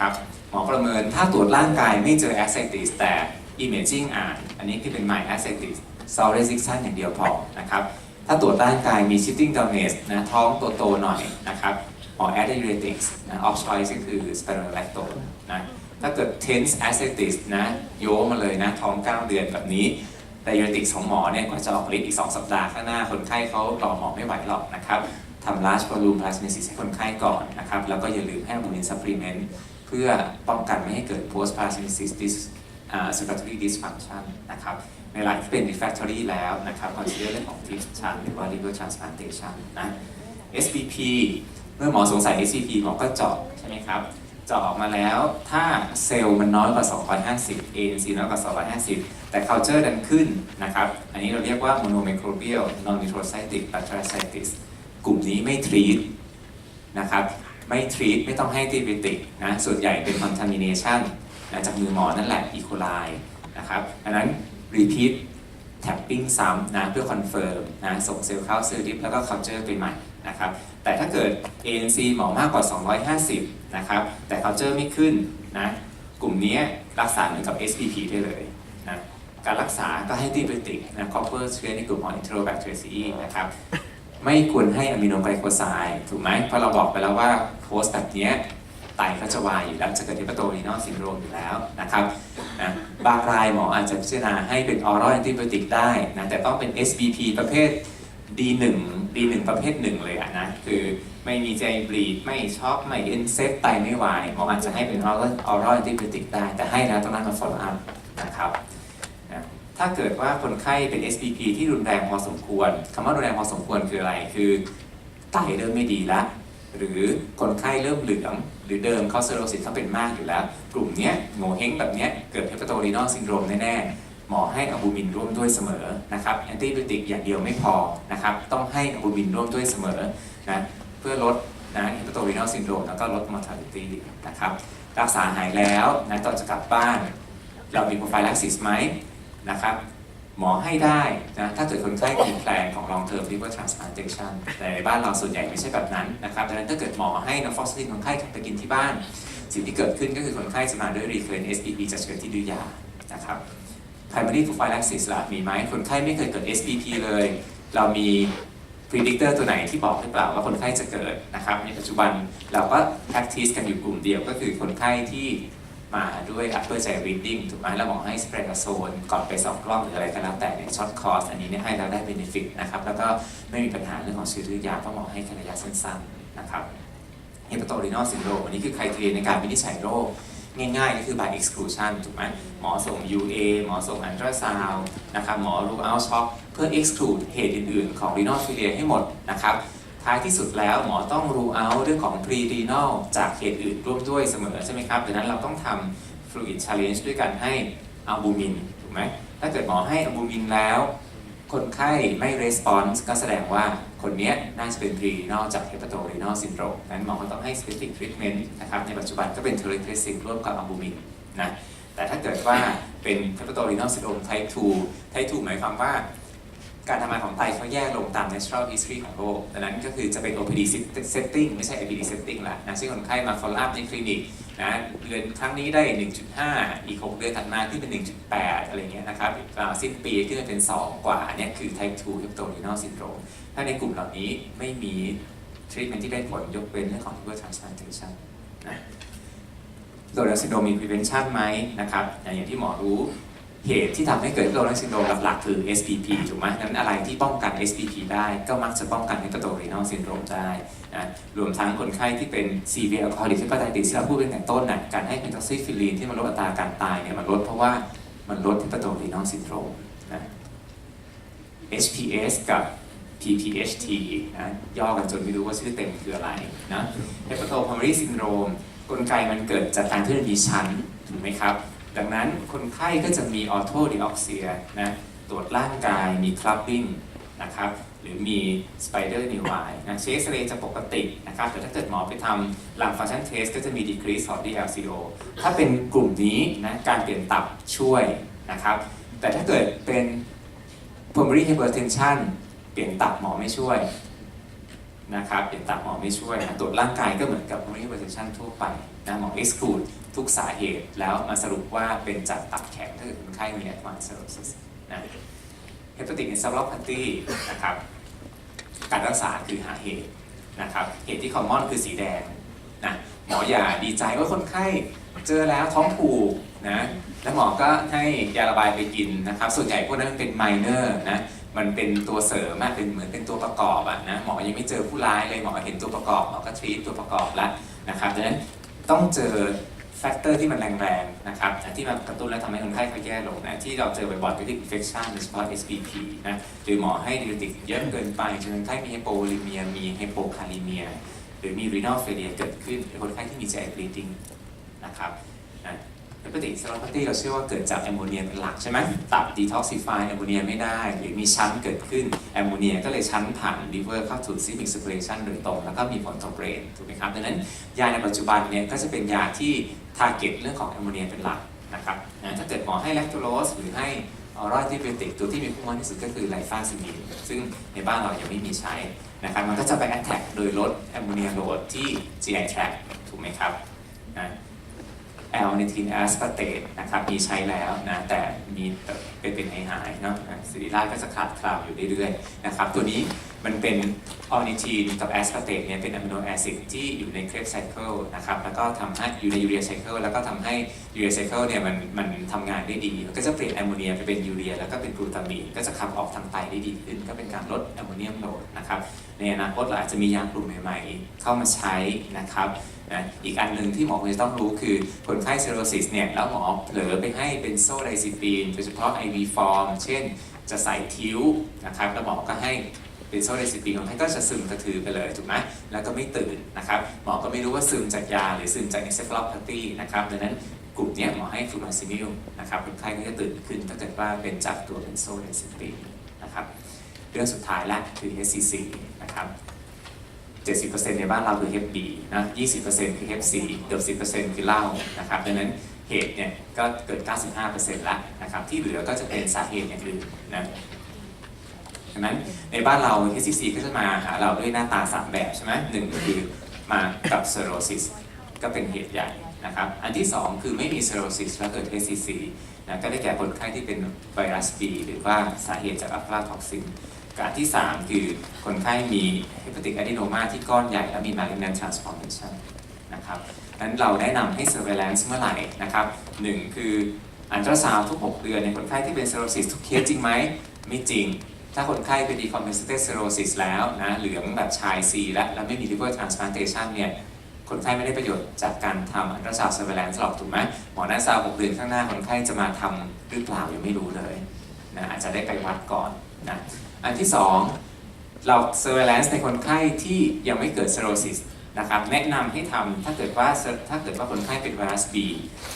นะครับหมอประเมินถ้าตรวจร่างกายไม่เจอ ascites แต่ imaging อ่านอันนี้คือเป็น my ascites salt restriction อย่างเดียวพอนะครับถ้าตรวจร่างกายมี shifting dullness นะท้องโตๆหน่อยนะครับหมอ add diuretics นะ of choice ก็คือ spironolactone นะถ้าเกิด tense ascites นะโยมาเลยนะท้อง 9 เดือนแบบนี้ไดยูติกของหมอเนี่ยกว่าจะออกฤทธิ์อีก 2 สัปดาห์ข้างหน้าคนไข้เขารอหมอไม่ไหวหรอกนะครับทำ large volume plasmasis ให้คนไข้ก่อนนะครับ แล้วก็อย่าลืมให้ albumin supplement เพื่อป้องกันไม่ให้เกิด post plasmasis dis circulatory dysfunction นะครับในรายที่เป็น refractory แล้วนะครับ consider เรื่องของ TIF ชันหรือว่า liver transplantation นะ SBP เมื่อหมอสงสัย SBP หมอก็เจาะใช่ไหมครับเจาะออกมาแล้วถ้าเซลล์มันน้อยกว่า 250 ANC น้อยกว่า 250 แต่ culture ดันขึ้นนะครับ อันนี้เราเรียกว่า monomicrobial non-neutrocytic bactericytis กลุ่มนี้ไม่ treat นะครับ ไม่ treat ไม่ต้องให้ติบิติกนะส่วนใหญ่เป็น contamination นะจากมือหมอนั่นแหละ E. coli นะครับดังนั้น repeat tapping ซ้ำนะเพื่อ confirm นะส่งเซลล์เข้าซื้อดิฟแล้วก็ culture ไปใหม่นะครับแต่ถ้าเกิด ANC หมอมากกว่า 250นะครับแต่ culture ไม่ขึ้นนะกลุ่มนี้รักษาเหมือนกับ SPP ได้เลยนะการรักษาก็ให้ติบิติกนะ copper เชื้อในกลุ่มของ Enterobacteriaceae นะครับ ไม่ควรให้อะมิโนไกลโคไซด์ถูกไหมเพราะเราบอกไปแล้วว่าโพสต์แบบนี้ไตเขาจะวายอยู่แล้วจะเกิดที่ประตูรีนอลซินโดรมอยู่แล้วนะครับนะบางรายหมออาจจะพิจารณาให้เป็นออรัลแอนติบ o ติกได้นะแต่ต้องเป็น SBP ประเภท D1 D1 ประเภทหนึ่งเลยอะนะ คือไม่มีใจบลีด ไม่ช็อกไม่เอ็นเซฟไตไม่วายหมออาจจะให้เป็นออรัลออรัลแอนติบ o ติกได้ แต่ให้แล้วต้องนั่งมา follow up นะครับ ถ้าเกิดว่าคนไข้เป็น SPP ที่รุนแรงพอสมควรคำว่ารุนแรงพอสมควรคืออะไร คือไตเริ่มไม่ดีละ หรือคนไข้เริ่มเหลือง หรือเดิมเขาเซโรซิสเขาเป็นมากอยู่แล้ว กลุ่มนี้โงเฮงแบบนี้เกิดเฮปาโตรีนอลซินโดรมแน่ๆ หมอให้อะบูมินร่วมด้วยเสมอนะครับแอนติบิติกอย่างเดียวไม่พอนะครับ ต้องให้อะบูมินร่วมด้วยเสมอนะเพื่อลดนะเฮปาโตรีนอลซินโดรมแล้วก็ลดมอร์ทัลิตี้นะครับรักษาหายแล้วนะตอนจะกลับบ้าน เรามีโปรไฟลักซิสไหม นะครับ หมอให้ได้นะถ้าเกิดคนไข้มีแพลนของ long term liver transplantation แต่ในบ้านเราส่วนใหญ่ไม่ใช่แบบนั้นนะครับดังนั้นถ้าเกิดหมอให้นอฟอสซินคนไข้กลับไปกินที่บ้าน สิ่งที่เกิดขึ้นก็คือคนไข้จะมาด้วย recurrent SPP จากเชื้อที่ดื้อยานะครับ primary prophylaxis ล่ะมีไหมคนไข้ไม่เคยเกิด SPP เลย เรามี predictor ตัวไหนที่บอกหรือเปล่าว่าคนไข้จะเกิดนะครับ ในปัจจุบันเราก็ practice กันอยู่กลุ่มเดียวก็คือคนไข้ที่ มาด้วย upper GI reading ถูกไหมแล้วหมอให้ spreadazole ก่อนไปสองกล้องหรืออะไรก็แล้วแต่ใน short course อันนี้เนี่ยให้เราได้ benefit นะครับแล้วก็ไม่มีปัญหาเรื่องของชื้อรื้อยาเพราะหมอให้แค่ระยะสั้นๆนะครับ hepatorenal syndrome อันนี้คือ criteria ในการวินิจฉัยโรคง่ายๆก็คือ by exclusion ถูกไหมหมอส่ง UA หมอส่ง ultrasound นะครับหมอ rule out shock เพื่อ exclude เหตุอื่นๆ ของ renal failure ให้หมดนะครับ ท้ายที่สุดแล้วหมอต้อง rule out เรื่องของ pre renal จากเหตุอื่นร่วมด้วยเสมอใช่ไหมครับดังนั้นเราต้องทำ fluid challenge ด้วยการให้อัลบูมินถูกไหมถ้าเกิดหมอให้อัลบูมินแล้ว คนไข้ไม่ response ก็แสดงว่าคนนี้น่าจะเป็น pre renal จาก hepatorenal syndrome นั้นหมอก็ต้องให้ specific treatment นะครับในปัจจุบันก็เป็น telocresine ร่วมกับอัลบูมินนะแต่ถ้าเกิดว่าเป็น hepatorenal syndrome type 2 type 2 หมายความว่า การทำงานของไตเขาแยกลงตาม natural history ของโรคดังนั้นก็คือจะเป็น OPD setting ไม่ใช่ IPD setting ละนะซึ่งคนไข้มา follow up ในคลินิกนะเดือนครั้งนี้ได้ 1.5 อีก 6 เดือนถัดมาขึ้นเป็น 1.8 อะไรเงี้ยนะครับสิ้นปีขึ้นไปเป็น 2 กว่าเนี่ยคือ type 2 hepatorenal syndrome ถ้าในกลุ่มเหล่านี้ไม่มี treatment ที่ได้ผลยกเว้นเรื่องของ liver transplantation นะโดยซินโดมี prevention ไหมนะครับอย่างที่หมอรู้ เหตุที่ทำให้เกิดโรคซินโดรมหลักๆคือ SPP ถูกไหมดังนั้นอะไรที่ป้องกัน SPP ได้ก็มักจะป้องกันให้ตัวรีนอลซินโดรมได้นะรวมทั้งคนไข้ที่เป็น severe alcoholic hepatitis ที่เราพูดไปตั้งแต่ต้นนะการให้เมทอกซิฟิลีนที่มันลดอัตราการตายเนี่ยมันลดเพราะว่ามันลดที่ตัวรีนอลซินโดรมนะ HPS กับ PPHT นะย่อกันจนไม่รู้ว่าชื่อเต็มคืออะไรนะ Hepatopulmonary syndrome กลไกมันเกิดจากการที่มันมีชั้นถูกไหมครับ ดังนั้นคนไข้ก็จะมีออโตดิออกเซียนะตรวจร่างกายมีคลับบิ้งนะครับหรือมีสไปเดอร์นิวไนะเชสเรจะปกตินะครับแต่ถ้าเกิดหมอไปทำหลังฟังชันเทสก็จะมีดีครีสของ DLCO ถ้าเป็นกลุ่มนี้นะการเปลี่ยนตับช่วยนะครับ แต่ถ้าเกิดเป็น pulmonary hypertension เปลี่ยนตับหมอไม่ช่วย นะครับเดี๋ยวตามหมอไม่ช่วยนะตรวจร่างกายก็เหมือนกับ memory presentation ทั่วไปนะหมอ exclude ทุกสาเหตุแล้วมาสรุปว่าเป็นจากตับแข็งถ้าเกิดคนไข้มี advanced cirrhosis นะ hepatic encephalopathy นะครับการรักษาคือหาเหตุนะครับเหตุที่ common คือสีแดงนะหมออย่าดีใจว่าคนไข้เจอแล้วท้องผูกนะแล้วหมอก็ให้ยาระบายไปกินนะครับ ส่วนใหญ่พวกนั้นมันเป็น minor นะ มันเป็นตัวเสริมอะเป็นเหมือนเป็นตัวประกอบอะนะหมอยังไม่เจอผู้ร้ายเลยหมอเห็นตัวประกอบหมอก็ทรีตตัวประกอบล้วนะครับดังนั้นต้องเจอแฟกเตอร์ที่มันแรงๆนะครับที่มากระตุ้นและทำให้คนไข้เขาแย่ลงนะที่เราเจอบ่อยๆก็คือ infection โดยเฉพาะ SBP นะหรือหมอให้ดิวติกเยอะเกินไปจนคนไข้มีไฮโปลิเมียมีไฮโปคาลิเมียหรือมี renal failure เกิดขึ้นคนไข้ที่มี GI bleeding นะครับนะ ปกติสารพัดเราเชื่อว่าเกิดจากแอมโมเนียเป็นหลักใช่ไหมตับ detoxify แอมโมเนียไม่ได้ หรือมีชั้นเกิดขึ้นแอมโมเนียก็เลยชั้นผ่าน liver เข้าสู่ systemic circulation โดยตรง แล้วก็มีผลต่อ brain ถูกไหมครับดังนั้นยาในปัจจุบันเนี่ยก็จะเป็นยาที่ target เรื่องของแอมโมเนียเป็นหลักนะครับถ้าเกิดหมอให้ lactulose หรือให้ออร a ที่เป็นติกตัวที่มีคู่มากที่สุดก็คือไลฟาซิมินซึ่งในบ้านเรายังไม่มีใช้นะครับมันก็จะไป attack โดยลดแอมโมเนียโหลดที่ GI tract ถูกไหมครับนะ แอลนิทินแอสปาเตตนะครับมีใช้แล้วนะแต่มีเป็นเป็นหายหายๆเนาะสิริราชก็จะขาดคลาวอยู่เรื่อยๆนะครับตัวนี้มันเป็นออนิทีนกับแอสปาเตตเนี่ยเป็นอะมิโนแอซิดที่อยู่ในเครปไซเคิลนะครับแล้วก็ทำให้อยู่ในยูเรียไซเคิลแล้วก็ทำให้ยูเรียไซเคิลเนี่ยมันมันทำงานได้ดีมันก็จะเปลี่ยนแอมโมเนียไปเป็นยูเรียแล้วก็เป็นกลูตามีนก็จะขับออกทางไตได้ดีขึ้น ก็เป็นการลดแอมโมเนียมโหลดนะครับในอนาคตเราอาจจะมียากลุ่มใหม่ ๆ เข้ามาใช้นะครับนะอีกอันหนึ่งที่หมอควรจะต้องรู้คือคนไข้เซโรซิสเนี่ยแล้วหมอเผลอไปให้เป็นโซไดซิปีนโดยเฉพาะ IV ฟอร์มเช่นจะใส่ทิ้วนะครับแล้วหมอก็ให้เป็นโซไดซิปีนคนไข้ก็จะซึมกระทือไปเลยถูกไหมแล้วก็ไม่ตื่นนะครับ หมอก็ไม่รู้ว่าซึมจากยา หรือซึมจาก encephalopathy นะครับดังนั้นกลุ่มนี้หมอให้ฟลูมาซิมิลนะครับคนไข้ก็จะตื่นขึ้นถ้าเกิดว่าเป็นจากตัวเป็นโซไดซิปีนนะครับเรื่องสุดท้ายละคือ HCC นะครับ70%ในบ้านเราคือ Hep B นะ 20%คือ Hep C เกือบ10%คือเหล้านะครับดังนั้น เหตุเนี่ยก็เกิด95%และนะครับที่เหลือก็จะเป็นสาเหตุอย่างอื่นนะดังนั้นในบ้านเรา HCC ก็จะมาหาเราด้วยหน้าตา 3 แบบใช่ไหมหนึ่งคือมากับ cirrhosis ก็เป็นเหตุใหญ่นะครับอันที่ 2 คือไม่มี cirrhosis แล้วเกิด HCC นะก็ได้แก่คนไข้ที่เป็นไวรัส B หรือว่าสาเหตุจากอัลฟาท็อกซินการที่ 3 คือคนไข้มี hepatic adenoma ที่ก้อนใหญ่และมี malignant transformation นะครับ นั้นเราแนะนำให้ surveillance เมื่อไหร่นะครับหนึ่งคืออันตราซาวทุก 6 เดือนในคนไข้ที่เป็น cirrhosis ทุกเคสจริงไหมไม่จริง ถ้าคนไข้เป็น decompensated cirrhosis แล้วนะเหลืองแบบชาย C และแล้วไม่มี liver transplantation เนี่ยคนไข้ไม่ได้ประโยชน์จากการทำอันตราซาวด์ surveillance หรอกถูกไหมหมอหน้าซาวด์6เดือนข้างหน้าคนไข้จะมาทำหรือเปล่ายังไม่รู้เลยนะอาจจะได้ไปวัดก่อนนะอันที่ 2 เรา surveillance ในคนไข้ที่ยังไม่เกิด cirrhosis นะครับแนะนำให้ทำถ้าเกิดว่าถ้าเกิดว่าคนไข้เป็นไวรัส B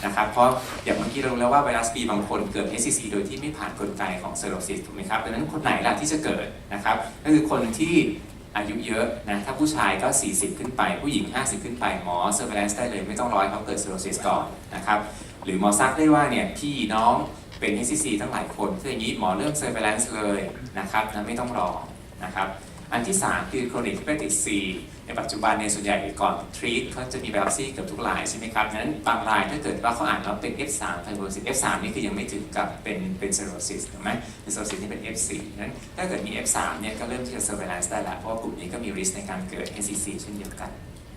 นะครับเพราะอย่างเมื่อกี้เรารู้แล้วว่าไวรัส B บางคนเกิด HCC โดยที่ไม่ผ่านกลไกของ cirrhosis ถูกไหมครับดังนั้นคนไหนล่ะที่จะเกิดนะครับก็คือคนที่อายุเยอะนะถ้าผู้ชายก็ 40 ขึ้นไป ผู้หญิง 50 ขึ้นไปหมอ surveillance ได้เลยไม่ต้องรอให้เขาเกิด cirrhosis ก่อนนะครับหรือหมอซักได้ว่าเนี่ยพี่น้องเป็น HCC ทั้งหลายคนคืออย่างนี้หมอเริ่ม surveillance เลยนะครับนะไม่ต้องรอนะครับอันที่ 3 คือ chronic hepatic C ในปัจจุบันในส่วนใหญ่ก่อน treat เขาจะมี biopsy เกือบทุกรายใช่ไหมครับนั้นบางรายถ้าเกิดว่าเขาอ่านแล้วเป็น F3 fibrosis F3 นี่คือยังไม่ถึงกับเป็นเป็น cirrhosis ถูกไหมเป็น cirrhosis นี่เป็น F4 นั้นถ้าเกิดมี F3 เนี่ยก็เริ่มที่จะ surveillance ได้แล้วเพราะว่ากลุ่มนี้ก็มี risk ในการเกิด HCC เช่นเดียวกัน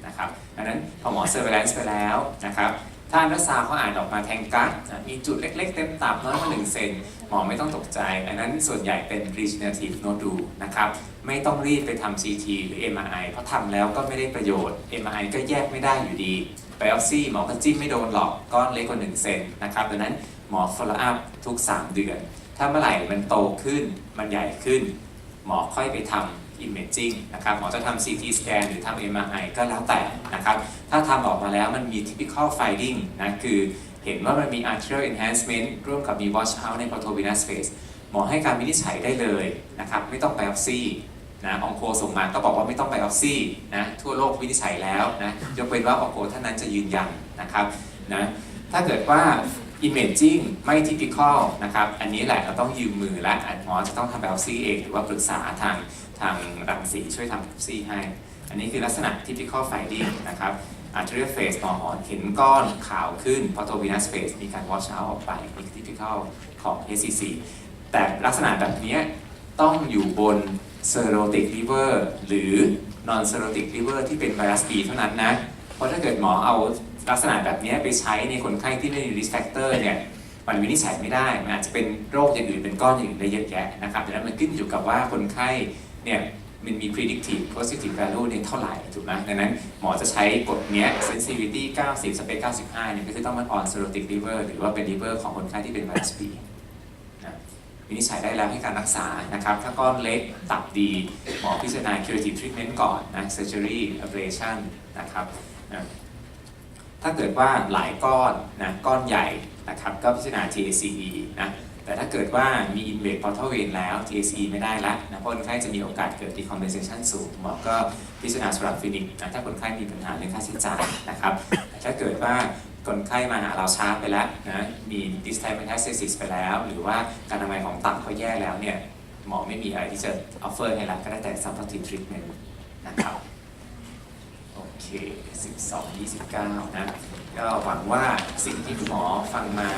นะครับดังนั้นพอหมอ surveillance ไปแล้วนะครับถ้าอันตราซาวเขาอ่านออกมาแทงกัสนะมีจุดเล็ก ๆ เต็มตับน้อยกว่า1เซน หมอไม่ต้องตกใจ อันนั้นส่วนใหญ่เป็น regenerative nodule นะครับ ไม่ต้องรีบไปทำ CT หรือ MRI เพราะทำแล้วก็ไม่ได้ประโยชน์ MRI ก็แยกไม่ได้อยู่ดี biopsy หมอก็จิ้มไม่โดนหรอก ก้อนเล็กกว่า1เซนนะครับ ดังนั้นหมอ follow up ทุก 3 เดือน ถ้าเมื่อไหร่มันโตขึ้น มันใหญ่ขึ้น หมอค่อยไปทำ imaging นะครับ หมอจะทำ CT scan หรือทำ MRI ก็แล้วแต่นะครับ ถ้าทำออกมาแล้วมันมี typical finding นะ คือ เห็นว่ามันมี arterial enhancement ร่วมกับมี wash out ใน protovenous phase หมอให้การวินิจฉัยได้เลยนะครับ ไม่ต้อง biopsy นะองโคส่งมาก็บอกว่าไม่ต้อง biopsy นะทั่วโลกวินิจฉัยแล้วนะยกเว้นว่าองโคท่านนั้นจะยืนยันนะครับนะถ้าเกิดว่า imaging ไม่ typical นะครับ อันนี้แหละเราต้องยืมมือและหมอจะต้องทำ biopsy เองหรือว่าปรึกษาทางทางรังสีช่วยทำ biopsy ให้ อันนี้คือลักษณะ typical finding นะครับ arterial phase หมอหอนเห็นก้อนขาวขึ้น photovenous phase มีการ wash out ออกไปนี่คือ typical ของ HCC แต่ลักษณะแบบนี้ต้องอยู่บน serotic liver หรือ non serotic liver ที่เป็นไวรัส B เท่านั้นนะ เพราะถ้าเกิดหมอเอาลักษณะแบบนี้ไปใช้ในคนไข้ที่ไม่มี risk factor เนี่ยมันวินิจฉัยไม่ได้ มันอาจจะเป็นโรคอย่างอื่นเป็นก้อนอย่างอื่นได้เยอะแยะนะครับดังนั้นมันขึ้นอยู่กับว่าคนไข้เนี่ย มันมี predictive positive value เนี่ยเท่าไหร่ถูกไหมดังนั้นหมอจะใช้กฎเนี้ย sensitivity 90 spread 95 เนี่ยก็คือต้องมัน on serotic liver หรือว่าเป็น liver ของคนไข้ที่เป็นไวรัส B นะวินิจฉัยได้แล้วให้การรักษานะครับ ถ้าก้อนเล็กตับดี หมอพิจารณา curative treatment ก่อนนะ surgery ablation นะครับนะถ้าเกิดว่าหลายก้อนนะก้อนใหญ่นะครับก็พิจารณา TACE นะ แต่ถ้าเกิดว่ามี invade portal vein แล้ว TAC ไม่ได้ละนะเพราะคนไข้จะมีโอกาสเกิด decompensation สูงหมอก็พิจารณาสลับฟินิกนะถ้าคนไข้มีปัญหาเรื่องค่าใช้จ่ายนะครับแต่ถ้าเกิดว่าคนไข้มาหาเราช้าไปแล้วนะมี dystonia metastasis ไปแล้ว หรือว่าการทำงานของตับเขาแย่แล้วเนี่ยหมอไม่มีอะไรที่จะ offer ให้ละก็ได้แต่ supportive treatment นะครับโอเค 12 29 นะ ก็หวังว่าสิ่งที่คุณหมอฟังมา